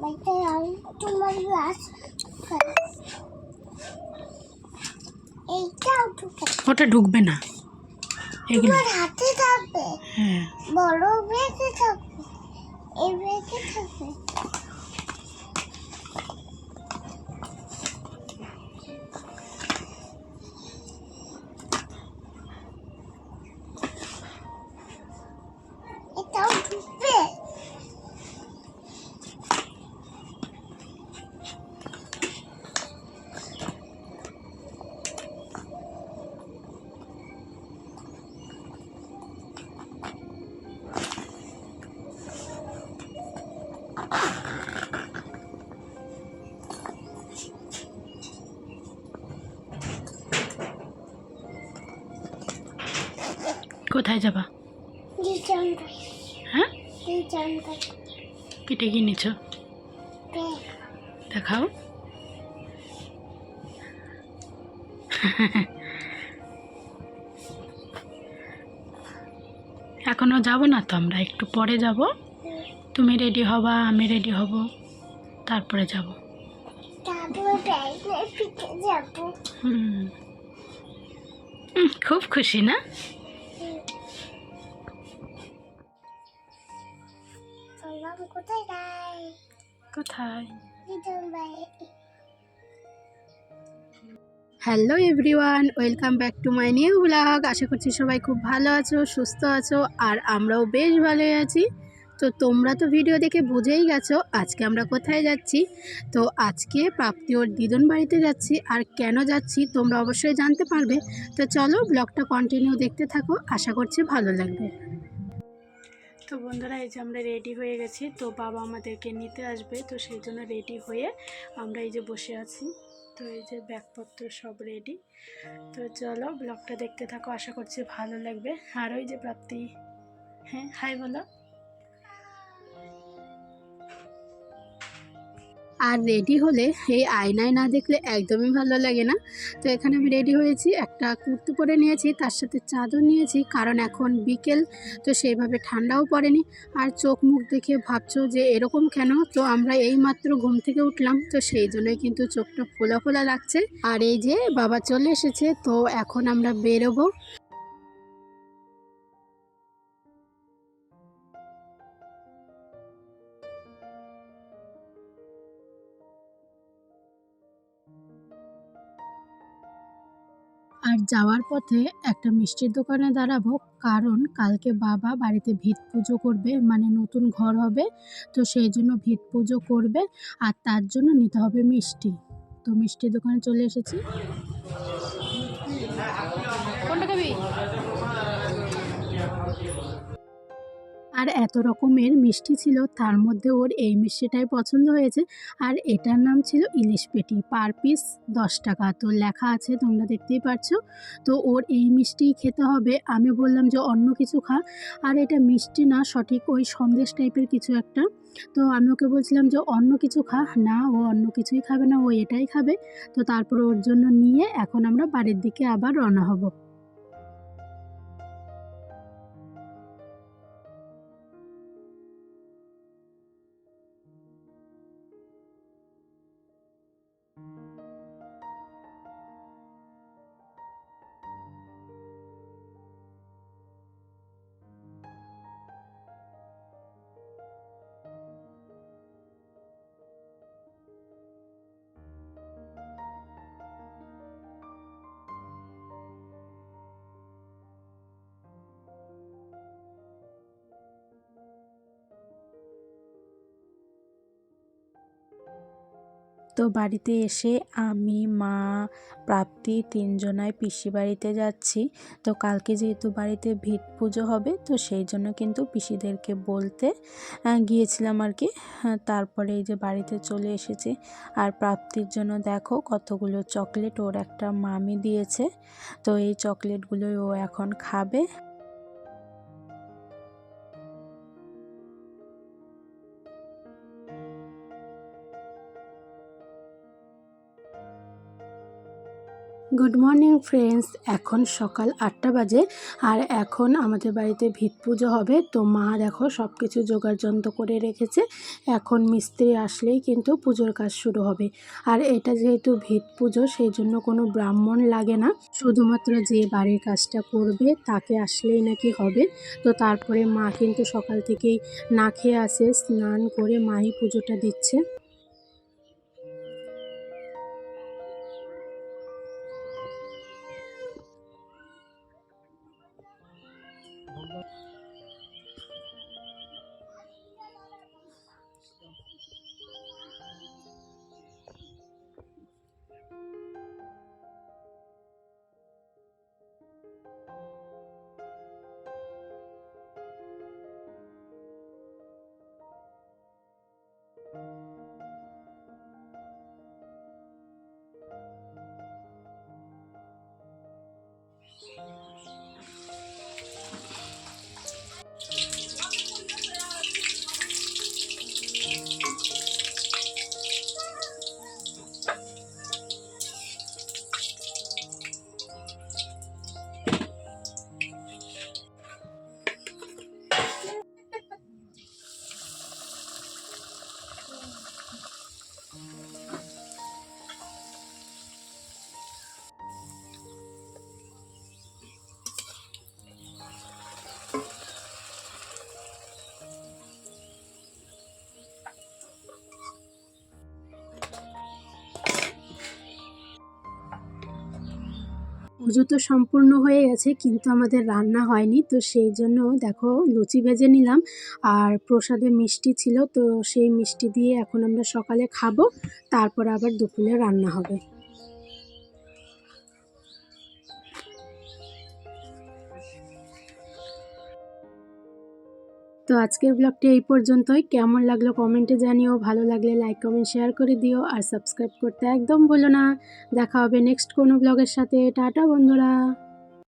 বাইতে আর to my এইটাও ঢুকে ওটা ঢুকবে না। এগুলো। হাতে থাকবে। হ্যাঁ। বড় ব্যাগে থাকবে। এই ব্যাগে থাকবে। কোথায় যাবা? হ্যাঁ? কেটে কিনেছ দেখাও। এখনও যাব না তো আমরা একটু পরে যাব। তুমি রেডি হবা আমি রেডি হব তারপরে যাব। হুম, খুব খুশি না? বললাম কোথায় যাই কোথায় hello everyone welcome back to my new blog আশা করছি সবাই খুব ভালো আছো সুস্থ আছো আর আমরাও বেশ ভালোই আছি। তো তোমরা তো ভিডিও দেখে বুঝেই গেছো আজকে আমরা কোথায় যাচ্ছি। তো আজকে প্রাপ্তি ওর দিদন বাড়িতে যাচ্ছি আর কেন যাচ্ছি তোমরা অবশ্যই জানতে পারবে। তো চলো ব্লগটা কন্টিনিউ দেখতে থাকো আশা করছি ভালো লাগবে। তো বন্ধুরা, এই যে আমরা রেডি হয়ে গেছি। তো বাবা আমাদেরকে নিতে আসবে, তো সেই জন্য রেডি হয়ে আমরা এই যে বসে আছি। তো এই যে ব্যাগপত্র সব রেডি তো চলো ব্লগটা দেখতে থাকো, আশা করছি ভালো লাগবে। আর ওই যে প্রাপ্তি হ্যাঁ হাই বলো। আর রেডি হলে এই আয়নায় না দেখলে একদমই ভালো লাগে না। তো এখানে আমি রেডি হয়েছি, একটা কুর্তি পরে নিয়েছি, তার সাথে চাদর নিয়েছি, কারণ এখন বিকেল, তো সেইভাবে ঠান্ডাও পড়েনি। আর চোখ মুখ দেখে ভাবছ যে এরকম কেন? তো আমরা এই মাত্র ঘুম থেকে উঠলাম, তো সেই জন্যই কিন্তু চোখটা ফোলা ফোলা লাগছে। আর এই যে বাবা চলে এসেছে, তো এখন আমরা বেরোবো। আর যাওয়ার পথে একটা মিষ্টির দোকানে দাঁড়াবো, কারণ কালকে বাবা বাড়িতে ভিত পুজো করবে মানে নতুন ঘর হবে, তো সেই জন্য ভিত পুজো করবে আর তার জন্য নিতে হবে মিষ্টি। তো মিষ্টির দোকানে চলে এসেছি। কোনটা খাবি? আর এত রকমের মিষ্টি ছিল, তার মধ্যে ওর এই মিষ্টিটাই পছন্দ হয়েছে। আর এটার নাম ছিল ইলিশ পেটি, পার পিস দশ টাকা। তো লেখা আছে, তোমরা দেখতেই পাচ্ছ তো ওর এই মিষ্টিই খেতে হবে। আমি বললাম যে, অন্য কিছু খা। আর এটা মিষ্টি না, সঠিক ওই সন্দেশ টাইপের কিছু একটা। তো আমি ওকে বলছিলাম যে, অন্য কিছু খা। না, ও অন্য কিছুই খাবে না, ও এটাই খাবে। তো তারপর ওর জন্য নিয়ে এখন আমরা বাড়ির দিকে আবার রওনা হব। তো বাড়িতে এসে আমি মা প্রাপ্তি তিনজনায় পিসি বাড়িতে যাচ্ছি। তো কালকে যেহেতু বাড়িতে ভিট পুজো হবে তো সেই জন্য কিন্তু পিসিদেরকে বলতে গিয়েছিলাম আর কি। হ্যাঁ, তারপরে এই যে বাড়িতে চলে এসেছি। আর প্রাপ্তির জন্য দেখো কতগুলো চকলেট ওর একটা মামি দিয়েছে। তো এই চকলেটগুলোই ও এখন খাবে। গুড মর্নিং ফ্রেন্ডস এখন সকাল আটটা বাজে আর এখন আমাদের বাড়িতে ভিত পুজো হবে। তো মা দেখো সব কিছু যন্ত্র করে রেখেছে। এখন মিস্ত্রি আসলেই কিন্তু পুজোর কাজ শুরু হবে। আর এটা যেহেতু ভিত পুজো, সেই জন্য কোনো ব্রাহ্মণ লাগে না। শুধুমাত্র যে বাড়ির কাজটা করবে, তাকে আসলেই নাকি হবে। তো তারপরে মা কিন্তু সকাল থেকেই না খেয়ে আসে, স্নান করে মাই পুজোটা দিচ্ছে। পুজো তো সম্পূর্ণ হয়ে গেছে, কিন্তু আমাদের রান্না হয়নি। তো সেই জন্য দেখো লুচি ভেজে নিলাম, আর প্রসাদে মিষ্টি ছিল, তো সেই মিষ্টি দিয়ে এখন আমরা সকালে খাব, তারপর আবার দুপুরে রান্না হবে। তো আজকের ব্লগটি এই পর্যন্তই। কেমন লাগল কমেন্টে জানিও। ভালো লাগলে লাইক কমেন্ট শেয়ার করে দিও। আর সাবস্ক্রাইব করতে একদম ভুলো না। দেখা হবে নেক্সট কোনো ব্লগের সাথে। টাটা বন্ধুরা।